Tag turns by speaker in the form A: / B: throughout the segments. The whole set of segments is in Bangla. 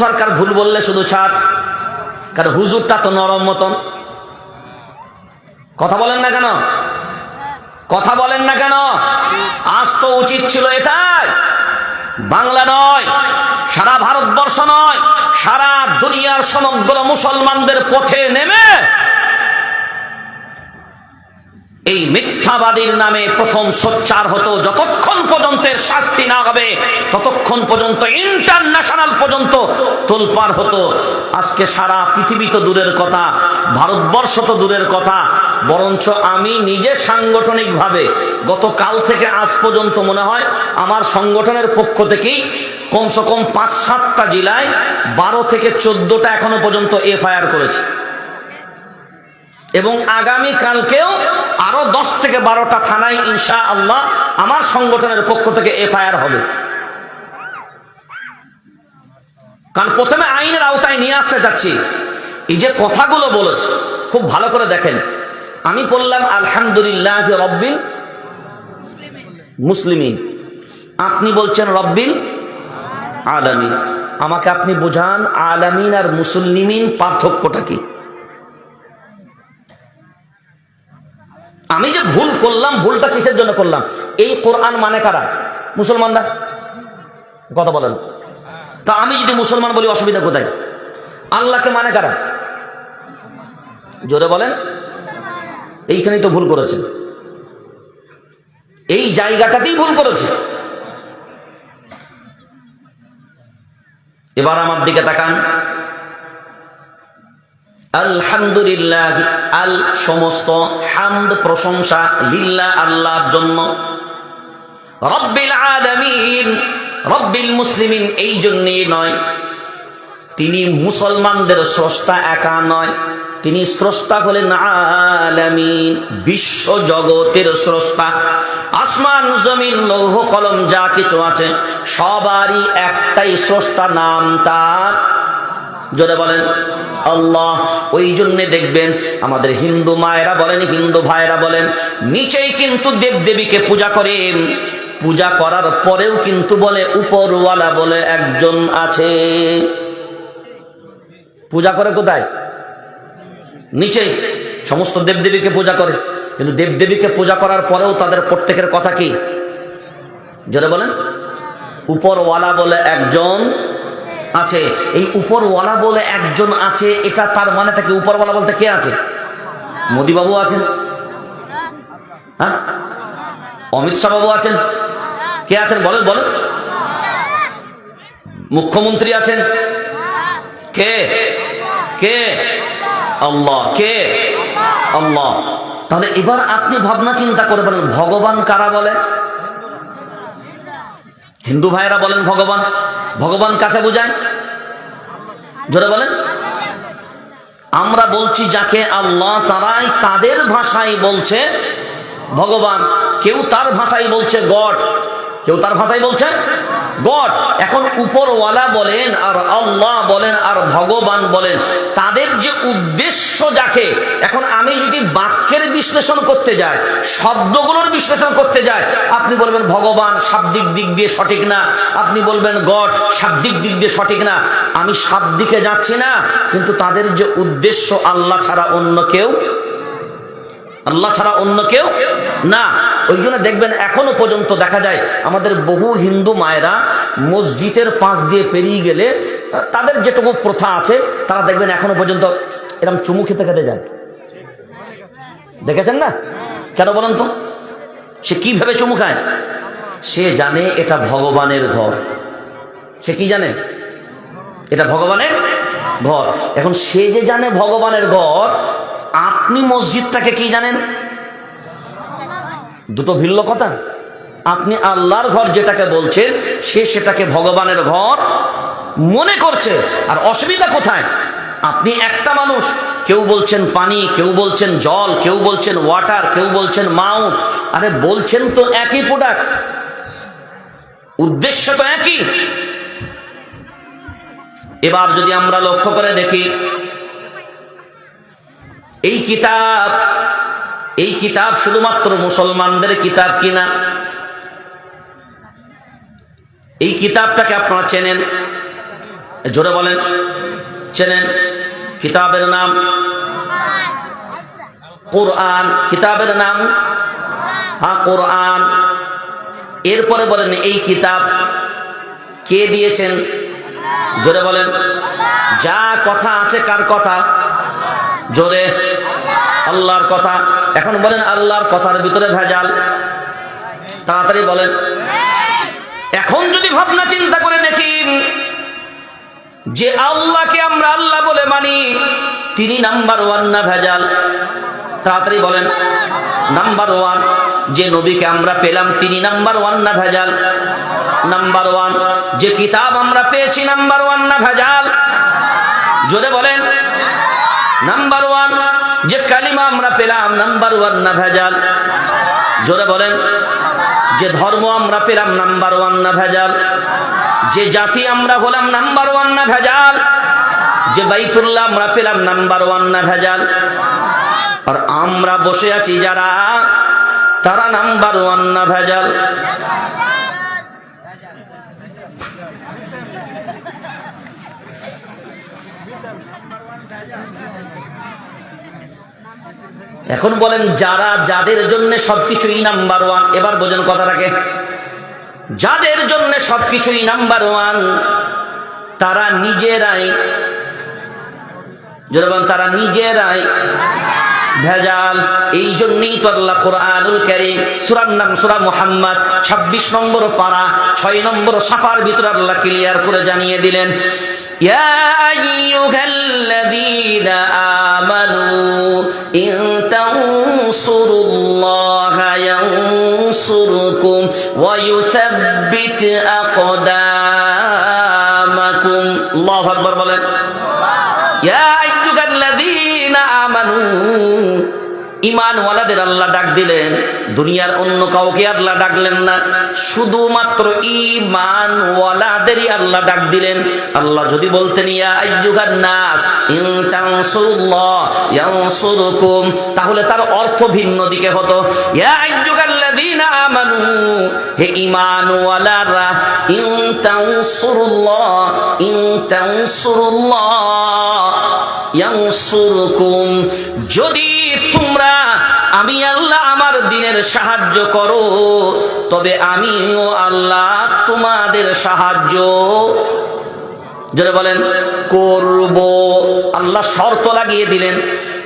A: সরকার ভুল বললে শুধু ছাড়। কারণ হুজুরটা তো নরম মতন। কথা বলেন না কেন? কথা বলেন না কেন? আজ তো উচিত ছিল এটাই। বাংলা নয়, সারা ভারতবর্ষ নয়, সারা দুনিয়ার সমগ্র মুসলমানদের পথে নেমে এই মিথ্যাবাদীর নামে প্রথম সোচ্চার হতো যতক্ষণ পর্যন্ত শাস্তি না হবে, ততক্ষণ পর্যন্ত ইন্টারন্যাশনাল পর্যন্ত তোলপার হতো। আজকে সারা পৃথিবী তো দূরের কথা, ভারতবর্ষ তো দূরের কথা, বরঞ্চ আমি নিজে সাংগঠনিকভাবে গতকাল থেকে আজ পর্যন্ত মনে হয় আমার সংগঠনের পক্ষ থেকেই কমসে কম পাঁচ সাতটা জেলায় বারো থেকে চোদ্দটা এখনও পর্যন্ত এফআইআর করেছে। এবং আগামী কালকেও আরও দশ থেকে বারোটা থানায় ইনশা আল্লাহ আমার সংগঠনের পক্ষ থেকে এফআইআর হবে। কারণ প্রথমে আইনের আওতায় নিয়ে আসতে চাচ্ছি। এই যে কথাগুলো বলেছে, খুব ভালো করে দেখেন। আমি বললাম, আলহামদুলিল্লাহ রব্বিল মুসলিমিন। আপনি বলছেন, রব্বিল আলামিন। আমাকে আপনি বোঝান, আলামিন আর মুসলিমিন পার্থক্যটা কি? আমি যে ভুল করলাম, ভুলটা কিসের জন্য করলাম? এই কোরআন মানে কারা? মুসলমানরা? কথা বলেন। তা আমি যদি মুসলমান বলি, অসুবিধা কোথায়? আল্লাহকে মানে কারা? জোরে বলেন। এইখানেই তো ভুল করেছে। এই জায়গাটাতেই ভুল করেছে। এবার আমার দিকে তাকান। আলহামদুলিল্লাহ, আল সমস্ত হামদ, প্রশংসা লিল্লা আল্লাহর জন্য। রব্বিল আলামিন, রব্বিল মুসলিমিন এই জন্যই নয়। তিনি মুসলমানদের স্রষ্টা একা নয়। তিনি স্রষ্টা হলেন আলামিন, বিশ্ব জগতের স্রষ্টা। আসমান, জমিন, লৌহ, কলম যা কিছু আছে, সবারই একটাই স্রষ্টা নাম তার। জোরে বলেন। আল্লাহ, ওই জন্যে দেখবেন আমাদের হিন্দু মায়েরা বলেন, হিন্দু ভাইরা বলেন, নিচেই কিন্তু দেব দেবীকে পূজা করেন পূজা করার পরেও কিন্তু বলে, উপরওয়ালা বলে একজন আছে। পূজা করে কোথায়? নিচে সমস্ত দেবদেবীকে পূজা করে। কিন্তু দেবদেবীকে পূজা করার পরেও তাদের প্রত্যেকের কথা কি? জোরে বলেন। উপরওয়ালা বলে একজন আছে, এই উপরওয়ালা বলে একজন আছে, এটা তার মানে থাকে উপরওয়ালা বলতে কে আছে? মোদিবাবু আছেন। হ্যাঁ? অমিত শাহ বাবু আছেন। কে আছেন বলেন বলেন। মুখ্যমন্ত্রী আছেন। কে? কে? আল্লাহ। কে? আল্লাহ। তাহলে এবার আপনি ভাবনা চিন্তা করে বলেন ভগবান কারা বলে? হিন্দু ভাইয়েরা বলেন ভগবান। ভগবান কাকে বোঝায়? জোরে বলেন। আমরা বলছি যাকে আল্লাহ তারাই তাদের ভাষায় বলছে, ভগবান। কেউ তার ভাষায় বলছে গড। কেউ তার ভাষায় বলছে গড। এখন উপরওয়ালা বলেন আর আল্লাহ বলেন আর ভগবান বলেন, তাদের যে উদ্দেশ্য যাকে, এখন আমি যদি বাক্যের বিশ্লেষণ করতে যাই, শব্দগুলোর বিশ্লেষণ করতে যাই, আপনি বলবেন ভগবান শাব্দিক দিক দিয়ে সঠিক না, আপনি বলবেন গড শাব্দিক দিক দিয়ে সঠিক না, আমি শাব্দিকে যাচ্ছি না, কিন্তু তাদের যে উদ্দেশ্য আল্লাহ ছাড়া অন্য কেউ, আল্লাহ ছাড়া অন্য কেউ না। ওই জন্য দেখবেন এখনও পর্যন্ত দেখা যায় আমাদের বহু হিন্দু মায়েরা মসজিদের পাশ দিয়ে পেরিয়ে গেলে, তাদের যেটুকু প্রথা আছে, তারা দেখবেন এখনও পর্যন্ত এরকম চুমু খেতে খেতে যায়। দেখেছেন না? কেন বলেন তো? সে কীভাবে চুমু খায়? সে জানে এটা ভগবানের ঘর। সে কি জানে? এটা ভগবানের ঘর। এখন সে যে জানে ভগবানের ঘর, আপনি মসজিদটাকে কি জানেন? দুটো ভিন্ন কথা। আপনি আল্লাহর ঘর যেটাকে বলছেন, সে সেটাকে ভগবানের ঘর মনে করছে। আর অসুবিধা কোথায়? আপনি একটা মানুষ, কেউ বলছেন পানি, কেউ বলছেন জল, কেউ বলছেন ওয়াটার কেউ বলছেন মাউন্ট আরে বলছেন তো একই প্রোডাক্ট উদ্দেশ্য তো একই। এবার যদি আমরা লক্ষ্য করে দেখি, এই কিতাব এই কিতাব শুধুমাত্র মুসলমানদের কিতাব কিনা? এই কিতাবটাকে আপনারা চেনেন? জোরে বলেন। চেনেন? কিতাবের নাম? কোরআন। কিতাবের নাম? হ্যাঁ কোরআন। এরপরে বলেন, এই কিতাব কে দিয়েছেন? জোরে বলেন। যা কথা আছে কার কথা? জোরে। আল্লাহর কথা। এখন বলেন আল্লাহর কথার ভিতরে ভেজাল। তাড়াতাড়ি বলেন। এখন যদি ভাবনা চিন্তা করে দেখি যে আল্লাহকে আমরা আল্লাহ বলে মানি, তিনি নাম্বার ওয়ান না ভেজাল? তাড়াতাড়ি বলেন। নাম্বার ওয়ান, যে নবীকে আমরা পেলাম, তিনি নাম্বার ওয়ান না ভেজাল? নাম্বার ওয়ান, যে কিতাব আমরা পেয়েছি, নাম্বার ওয়ান না ভেজাল? জোরে বলেন। নাম্বার যে কালিমা আমরা পেলাম, নাম্বার ওয়ান না ভেজাল? জোরে বলেন। যে ধর্ম আমরা পেলাম, নাম্বার ওয়ান না ভেজাল? যে জাতি আমরা হলাম, নাম্বার ওয়ান না ভেজাল? যে বাইতুল্লাহ আমরা পেলাম, নাম্বার ওয়ান না ভেজাল? আর আমরা বসে আছি যারা, তারা নাম্বার ওয়ান না ভেজাল। এখন বলেন, যারা যাদের জন্য সবকিছুই নাম্বার ওয়ান এবার বোঝেন কথাটাকে। যাদের জন্য সবকিছুই নাম্বার ওয়ান তারা নিজেরাই যেরকম তারা নিজেরাই ভেজাল। এই জন্যই তো আল্লাহ কোরআনুল কারীম, সূরার নাম সূরা মুহাম্মদ 26 নম্বর পারা 6 নম্বর সাফার ভিতরে আল্লাহ ক্লিয়ার করে জানিয়ে দিলেন। ইয়া আইয়ুহাল্লাযীনা আমানু ইন তানসুরুল্লাহা ইয়ানসুরকুম ওয়া ইউসাব্বিত আকদামাকুম আল্লাহু আকবার বলেন ইয়া আইয়ুহাল্লাযীনা ইমানওয়ালাদের আল্লাহ ডাক দিলেন, দুনিয়ার অন্য কাউকে আল্লাহ ডাকলেন না। শুধুমাত্র ইমানওয়ালাদেরই আল্লাহ ডাক দিলেন। আল্লাহ যদি বলতেন, ইয়া আইয়ুহান নাস, ইন তানসুরুল্লাহ, ইয়ানসুরুকুম তাহলে তার অর্থ ভিন্ন দিকে হতো। ইয়া আইয়ুহাল্লাযীনা আমানু, হে ইমানওয়ালারা ইন তানসুরুল্লাহ ইন তানসুরুল্লাহ, ইয়ানসুরকুম যদি তোমরা আমি আল্লাহ আমার দিনের সাহায্য করো। তবে আমিও আল্লাহ তোমাদের সাহায্য। যারা বলেন, করব। আল্লাহ শর্ত লাগিয়ে দিলেন।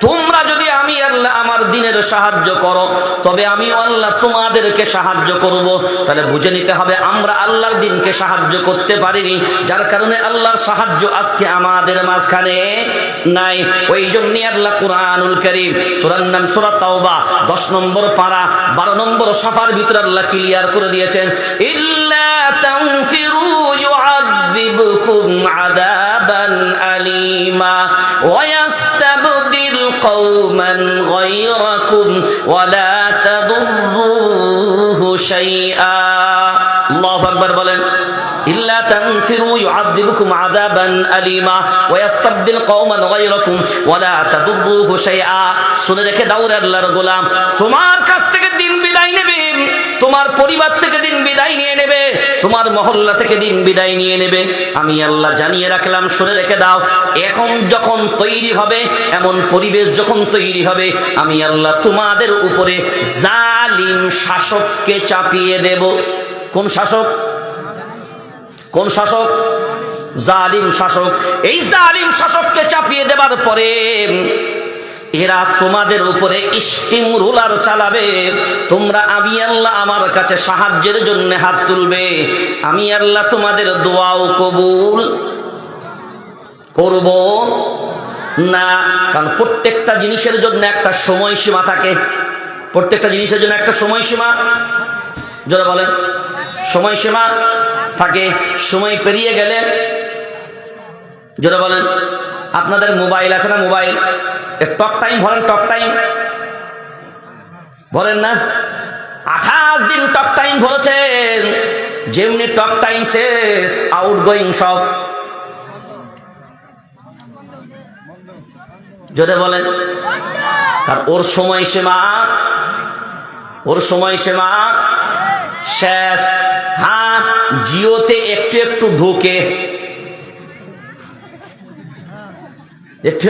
A: তোমরা যদি আমি আল্লাহ আমার দিনের সাহায্য করো তবে আমি আল্লাহ তোমাদেরকে সাহায্য করব তাহলে বুঝে নিতে হবে আমরা আল্লাহর দিনকে সাহায্য করতে পারিনি যার কারণে আল্লাহর সাহায্য আজকে আমাদের মাঝখানে নাই ওই জন্যই আল্লাহ কুরআনুল কারীম সূরার নাম সূরা তাওবা 10 নম্বর পারা 12 নম্বর সাফার ভিতরে আল্লাহ ক্লিয়ার করে দিয়েছেন ইল্লা তানফিরু يعذبكم عذابا أليما ويستبدل قوما غيركم ولا تضروه شيئا الله أكبر বলেন إلا تنفروا يعذبكم عذابا أليما ويستبدل قوما غيركم ولا تضروه شيئا শুনে রেখে দাও রে আল্লাহর গোলাম তোমার কাছ থেকে দিন বিদায় নেবে তোমার পরিবার থেকে দিন বিদায় নিয়ে নেবে, তোমার মহল্লা থেকে দিন বিদায় নিয়ে নেবে। আমি আল্লাহ জানিয়ে রাখলাম, শুনে রেখে দাও, এখন যখন তৈরি হবে, এমন পরিবেশ যখন তৈরি হবে, আমি আল্লাহ তোমাদের উপরে জালিম শাসককে চাপিয়ে দেব। কোন শাসক? কোন শাসক? জালিম শাসক। এই জালিম শাসককে চাপিয়ে দেবার পরে এরা তোমাদের উপরে স্টিম রুলার চালাবে। তোমরা আমি আল্লাহ আমার কাছে সাহায্যের জন্য হাত তুলবে। আমি আল্লাহ তোমাদের দোয়াও কবুল করব না। কারণ প্রত্যেকটা জিনিসের জন্য একটা সময়সীমা থাকে। প্রত্যেকটা জিনিসের জন্য একটা সময়সীমা। যারা বলেন। সময়সীমা থাকে। সময় পেরিয়ে গেলে যারা বলেন। আপনাদের মোবাইল আছে না মোবাইল? টক টাইম ভরেন টক টাইম। বলেন না? আঠাশ দিন টক টাইম ভরেছেন যেমনি টক টাইম শেষ আউট গোয়িং সব। জোরে বলেন। আর ওর সময় সীমা, ওর সময় সীমা শেষ। হ্যাঁ জিওতে একটু একটু ঢোকে। একটু